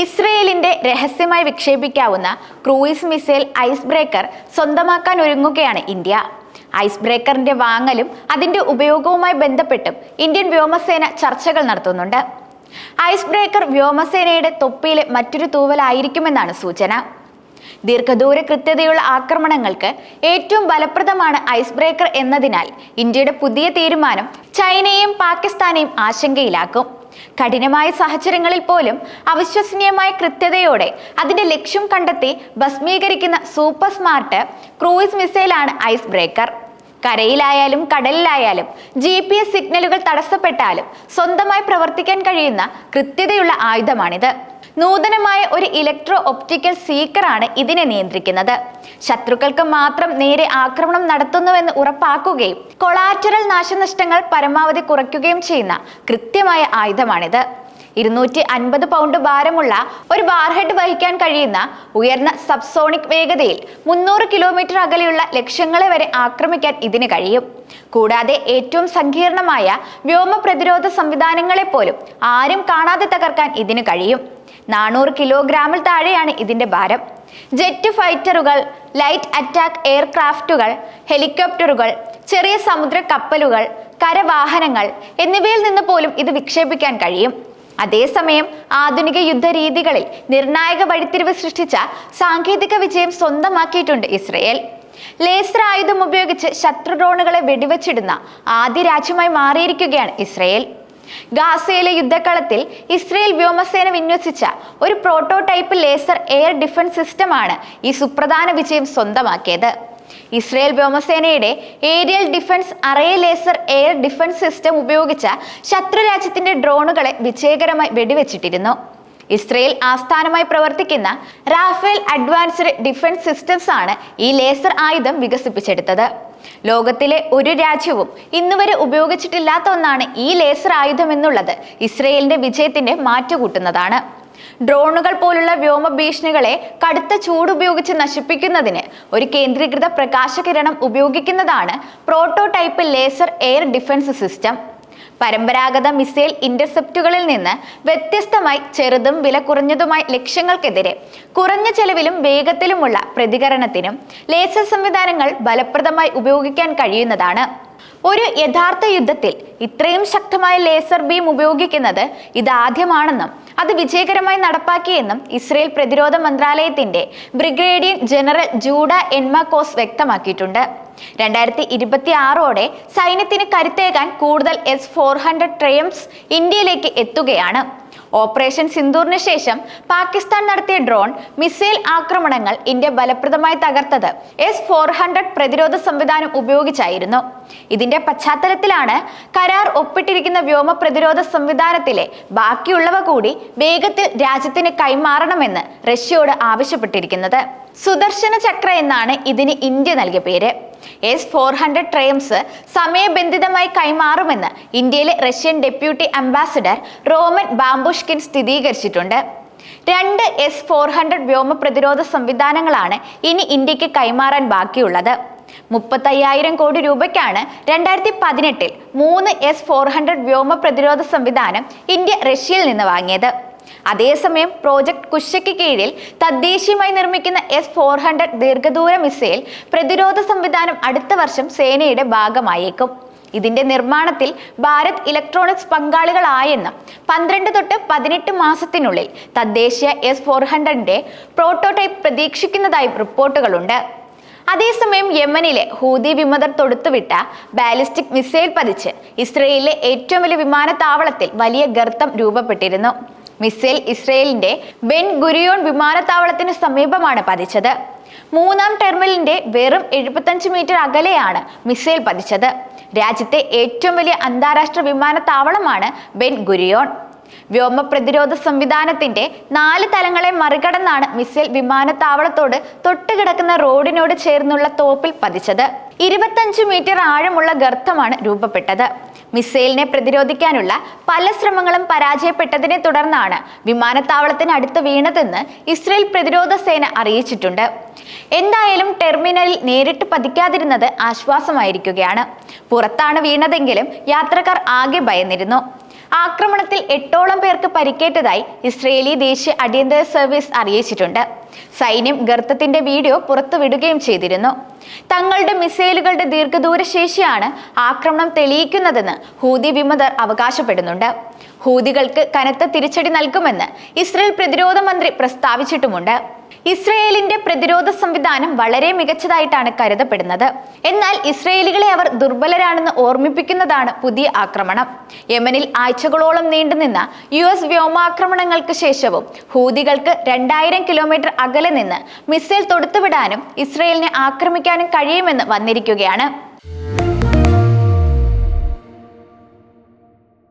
ഇസ്രയേലിന്റെ രഹസ്യമായി വിക്ഷേപിക്കാവുന്ന ക്രൂയിസ് മിസൈൽ ഐസ് ബ്രേക്കർ സ്വന്തമാക്കാൻ ഒരുങ്ങുകയാണ് ഇന്ത്യ. ഐസ് ബ്രേക്കറിന്റെ വാങ്ങലും അതിന്റെ ഉപയോഗവുമായി ബന്ധപ്പെട്ടും ഇന്ത്യൻ വ്യോമസേന ചർച്ചകൾ നടത്തുന്നുണ്ട്. ഐസ് ബ്രേക്കർ വ്യോമസേനയുടെ തൊപ്പിയിലെ മറ്റൊരു തൂവലായിരിക്കുമെന്നാണ് സൂചന. ദീർഘദൂര കൃത്യതയുള്ള ആക്രമണങ്ങൾക്ക് ഏറ്റവും ഫലപ്രദമാണ് ഐസ് ബ്രേക്കർ എന്നതിനാൽ ഇന്ത്യയുടെ പുതിയ തീരുമാനം ചൈനയെയും പാകിസ്ഥാനെയും ആശങ്കയിലാക്കും. കഠിനമായ സാഹചര്യങ്ങളിൽ പോലും അവിശ്വസനീയമായ കൃത്യതയോടെ അതിന്റെ ലക്ഷ്യം കണ്ടെത്തി ഭസ്മീകരിക്കുന്ന സൂപ്പർ സ്മാർട്ട് ക്രൂയിസ് മിസൈലാണ് ഐസ് ബ്രേക്കർ. കരയിലായാലും കടലിലായാലും ജി പി എസ് സിഗ്നലുകൾ തടസ്സപ്പെട്ടാലും സ്വന്തമായി പ്രവർത്തിക്കാൻ കഴിയുന്ന കൃത്യതയുള്ള ആയുധമാണിത്. നൂതനമായ ഒരു ഇലക്ട്രോ ഒപ്റ്റിക്കൽ സീക്കറാണ് ഇതിനെ നിയന്ത്രിക്കുന്നത്. ശത്രുക്കൾക്ക് മാത്രം നേരെ ആക്രമണം നടത്തുന്നുവെന്ന് ഉറപ്പാക്കുകയും കൊളാറ്ററൽ നാശനഷ്ടങ്ങൾ പരമാവധി കുറയ്ക്കുകയും ചെയ്യുന്ന കൃത്യമായ ആയുധമാണിത്. ഇരുന്നൂറ്റി അൻപത് പൗണ്ട് ഭാരമുള്ള ഒരു ബാർഹെഡ് വഹിക്കാൻ കഴിയുന്ന ഉയർന്ന സബ്സോണിക് വേഗതയിൽ മുന്നൂറ് കിലോമീറ്റർ അകലെയുള്ള ലക്ഷ്യങ്ങളെ വരെ ആക്രമിക്കാൻ ഇതിന് കഴിയും. കൂടാതെ ഏറ്റവും സങ്കീർണമായ വ്യോമ പ്രതിരോധ സംവിധാനങ്ങളെ പോലും ആരും കാണാതെ തകർക്കാൻ ഇതിന് കഴിയും. നാനൂറ് കിലോഗ്രാമിൽ താഴെയാണ് ഇതിന്റെ ഭാരം. ജെറ്റ് ഫൈറ്ററുകൾ ലൈറ്റ് അറ്റാക്ക് എയർക്രാഫ്റ്റുകൾ ഹെലികോപ്റ്ററുകൾ ചെറിയ സമുദ്ര കപ്പലുകൾ കരവാഹനങ്ങൾ എന്നിവയിൽ നിന്ന് പോലും ഇത് വിക്ഷേപിക്കാൻ കഴിയും. അതേസമയം ആധുനിക യുദ്ധരീതികളിൽ നിർണായക വഴിത്തിരിവ് സൃഷ്ടിച്ച സാങ്കേതിക വിജയം സ്വന്തമാക്കിയിട്ടുണ്ട് ഇസ്രയേൽ. ലേസർ ആയുധം ഉപയോഗിച്ച് ശത്രു ഡ്രോണുകളെ വെടിവെച്ചിടുന്ന ആദ്യ രാജ്യമായി മാറിയിരിക്കുകയാണ് ഇസ്രയേൽ. ഗാസയിലെ യുദ്ധക്കളത്തിൽ ഇസ്രയേൽ വ്യോമസേന വിന്യസിച്ച ഒരു പ്രോട്ടോടൈപ്പ് ലേസർ എയർ ഡിഫൻസ് സിസ്റ്റമാണ് ഈ സുപ്രധാന വിജയം സ്വന്തമാക്കിയത്. ഇസ്രയേൽ വ്യോമസേനയുടെ aerial defence array laser air defence system ഉപയോഗിച്ച ശത്രുരാജ്യത്തിന്റെ ഡ്രോണുകളെ വിജയകരമായി വെടിവെച്ചിട്ടിരുന്നു. ഇസ്രയേൽ ആസ്ഥാനമായി പ്രവർത്തിക്കുന്ന റാഫേൽ അഡ്വാൻസ്ഡ് ഡിഫൻസ് സിസ്റ്റംസ് ആണ് ഈ ലേസർ ആയുധം വികസിപ്പിച്ചെടുത്തത്. ലോകത്തിലെ ഒരു രാജ്യവും ഇന്നുവരെ ഉപയോഗിച്ചിട്ടില്ലാത്ത ഒന്നാണ് ഈ ലേസർ ആയുധം എന്നുള്ളത് ഇസ്രയേലിന്റെ വിജയത്തിന്റെ മാറ്റുകൂട്ടുന്നതാണ്. ഡ്രോണുകൾ പോലുള്ള വ്യോമ ഭീഷണികളെ കടുത്ത ചൂട് ഉപയോഗിച്ച് നശിപ്പിക്കുന്നതിന് ഒരു കേന്ദ്രീകൃത പ്രകാശകിരണം ഉപയോഗിക്കുന്നതാണ് prototype laser air defence system. പരമ്പരാഗത മിസൈൽ ഇന്റർസെപ്റ്റുകളിൽ നിന്ന് വ്യത്യസ്തമായി ചെറുതും വില കുറഞ്ഞതുമായ ലക്ഷ്യങ്ങൾക്കെതിരെ കുറഞ്ഞ ചെലവിലും വേഗത്തിലുമുള്ള പ്രതികരണത്തിനും ലേസർ സംവിധാനങ്ങൾ ഫലപ്രദമായി ഉപയോഗിക്കാൻ കഴിയുന്നതാണ്. ഒരു യഥാർത്ഥ യുദ്ധത്തിൽ ഇത്രയും ശക്തമായ ലേസർ ബീം ഉപയോഗിക്കുന്നത് ഇതാദ്യമാണെന്നും അത് വിജയകരമായി നടപ്പാക്കിയെന്നും ഇസ്രയേൽ പ്രതിരോധ മന്ത്രാലയത്തിന്റെ ബ്രിഗേഡിയൻ ജനറൽ ജൂഡ എൻമാക്കോസ് വ്യക്തമാക്കിയിട്ടുണ്ട്. രണ്ടായിരത്തി ഇരുപത്തി ആറോടെ സൈന്യത്തിന് കരുത്തേകാൻ കൂടുതൽ എസ് ഫോർ ഹൺഡ്രഡ് ട്രയംസ് ഇന്ത്യയിലേക്ക് എത്തുകയാണ്. ഓപ്പറേഷൻ സിന്ദൂറിന് ശേഷം പാകിസ്ഥാൻ നടത്തിയ ഡ്രോൺ മിസൈൽ ആക്രമണങ്ങൾ ഇന്ത്യ ഫലപ്രദമായി തകർത്തത് എസ് ഫോർ ഹൺഡ്രഡ് പ്രതിരോധ സംവിധാനം ഉപയോഗിച്ചായിരുന്നു. ഇതിന്റെ പശ്ചാത്തലത്തിലാണ് കരാർ ഒപ്പിട്ടിരിക്കുന്ന വ്യോമ പ്രതിരോധ സംവിധാനത്തിലെ ബാക്കിയുള്ളവ കൂടി വേഗത്തിൽ രാജ്യത്തിന് കൈമാറണമെന്ന് റഷ്യയോട് ആവശ്യപ്പെട്ടിരിക്കുന്നത്. സുദർശന ചക്ര എന്നാണ് ഇതിന് ഇന്ത്യ നൽകിയ പേര്. എസ് ഫോർ ഹൺഡ്രഡ് ട്രയംസ് സമയബന്ധിതമായി കൈമാറുമെന്ന് ഇന്ത്യയിലെ Russian deputy ambassador Roman Babushkin സ്ഥിരീകരിച്ചിട്ടുണ്ട്. രണ്ട് എസ് ഫോർ ഹൺഡ്രഡ് വ്യോമ പ്രതിരോധ സംവിധാനങ്ങളാണ് ഇനി ഇന്ത്യയ്ക്ക് കൈമാറാൻ ബാക്കിയുള്ളത്. മുപ്പത്തയ്യായിരം കോടി രൂപയ്ക്കാണ് രണ്ടായിരത്തി പതിനെട്ടിൽ മൂന്ന് എസ് ഫോർ ഹൺഡ്രഡ് വ്യോമ പ്രതിരോധ സംവിധാനം ഇന്ത്യ റഷ്യയിൽ നിന്ന് വാങ്ങിയത്. അതേസമയം പ്രോജക്ട് കുശയ്ക്ക് കീഴിൽ തദ്ദേശീയമായി നിർമ്മിക്കുന്ന എസ് ഫോർ ഹൺഡ്രഡ് ദീർഘദൂര മിസൈൽ പ്രതിരോധ സംവിധാനം അടുത്ത വർഷം സേനയുടെ ഭാഗമായേക്കും. ഇതിന്റെ നിർമ്മാണത്തിൽ ഭാരത് ഇലക്ട്രോണിക്സ് പങ്കാളികളായെന്നും പന്ത്രണ്ട് തൊട്ട് പതിനെട്ട് മാസത്തിനുള്ളിൽ തദ്ദേശീയ എസ് ഫോർ ഹൺഡ്രഡിന്റെ പ്രോട്ടോടൈപ്പ് പ്രതീക്ഷിക്കുന്നതായി റിപ്പോർട്ടുകളുണ്ട്. അതേസമയം യമനിലെ ഹൂതി വിമതർ തൊടുത്തുവിട്ട ബാലിസ്റ്റിക് മിസൈൽ പതിച്ച് ഇസ്രയേലിലെ ഏറ്റവും വലിയ വിമാനത്താവളത്തിൽ വലിയ ഗർത്തം രൂപപ്പെട്ടിരുന്നു. മിസൈൽ ഇസ്രയേലിന്റെ ബെൻ ഗുരിയോൺ വിമാനത്താവളത്തിന് സമീപമാണ് പതിച്ചത്. മൂന്നാം ടെർമിനലിന്റെ വെറും എഴുപത്തഞ്ച് മീറ്റർ അകലെയാണ് മിസൈൽ പതിച്ചത്. രാജ്യത്തെ ഏറ്റവും വലിയ അന്താരാഷ്ട്ര വിമാനത്താവളമാണ് ബെൻ ഗുരിയോൺ. വ്യോമ പ്രതിരോധ സംവിധാനത്തിന്റെ നാല് തലങ്ങളെ മറികടന്നാണ് മിസൈൽ വിമാനത്താവളത്തോട് തൊട്ടുകിടക്കുന്ന റോഡിനോട് ചേർന്നുള്ള തോപ്പിൽ പതിച്ചത്. ഇരുപത്തഞ്ച് മീറ്റർ ആഴമുള്ള ഗർത്തമാണ് രൂപപ്പെട്ടത്. മിസൈലിനെ പ്രതിരോധിക്കാനുള്ള പല ശ്രമങ്ങളും പരാജയപ്പെട്ടതിനെ തുടർന്നാണ് വിമാനത്താവളത്തിന് അടുത്ത് വീണതെന്ന് ഇസ്രയേൽ പ്രതിരോധ സേന അറിയിച്ചിട്ടുണ്ട്. എന്തായാലും ടെർമിനലിൽ നേരിട്ട് പതിക്കാതിരുന്നത് ആശ്വാസമായിരിക്കുകയാണ്. പുറത്താണ് വീണതെങ്കിലും യാത്രക്കാർ ആകെ ഭയന്നിരുന്നു. ആക്രമണത്തിൽ എട്ടോളം പേർക്ക് പരിക്കേറ്റതായി ഇസ്രയേലി ദേശീയ അടിയന്തര സർവീസ് അറിയിച്ചിട്ടുണ്ട്. സൈന്യം ഗർത്തത്തിന്റെ വീഡിയോ പുറത്തുവിടുകയും ചെയ്തിരുന്നു. തങ്ങളുടെ മിസൈലുകളുടെ ദീർഘദൂര ശേഷിയാണ് ആക്രമണം തെളിയിക്കുന്നതെന്ന് ഹൂതി വിമതർ അവകാശപ്പെടുന്നുണ്ട്. ഹൂതികൾക്ക് കനത്ത തിരിച്ചടി നൽകുമെന്ന് ഇസ്രയേൽ പ്രതിരോധ മന്ത്രി പ്രസ്താവിച്ചിട്ടുമുണ്ട്. ഇസ്രയേലിന്റെ പ്രതിരോധ സംവിധാനം വളരെ മികച്ചതായിട്ടാണ് കരുതപ്പെടുന്നത്. എന്നാൽ ഇസ്രയേലികളെ അവർ ദുർബലരാണെന്ന് ഓർമ്മിപ്പിക്കുന്നതാണ് പുതിയ ആക്രമണം. യമനിൽ ആഴ്ചകളോളം നീണ്ടുനിന്ന യു എസ് വ്യോമാക്രമണങ്ങൾക്ക് ശേഷവും ഹൂതികൾക്ക് രണ്ടായിരം കിലോമീറ്റർ അകലെ നിന്ന് മിസൈൽ തൊടുത്തുവിടാനും ഇസ്രയേലിനെ ആക്രമിക്കാനും കഴിയുമെന്ന് വന്നിരിക്കുകയാണ്.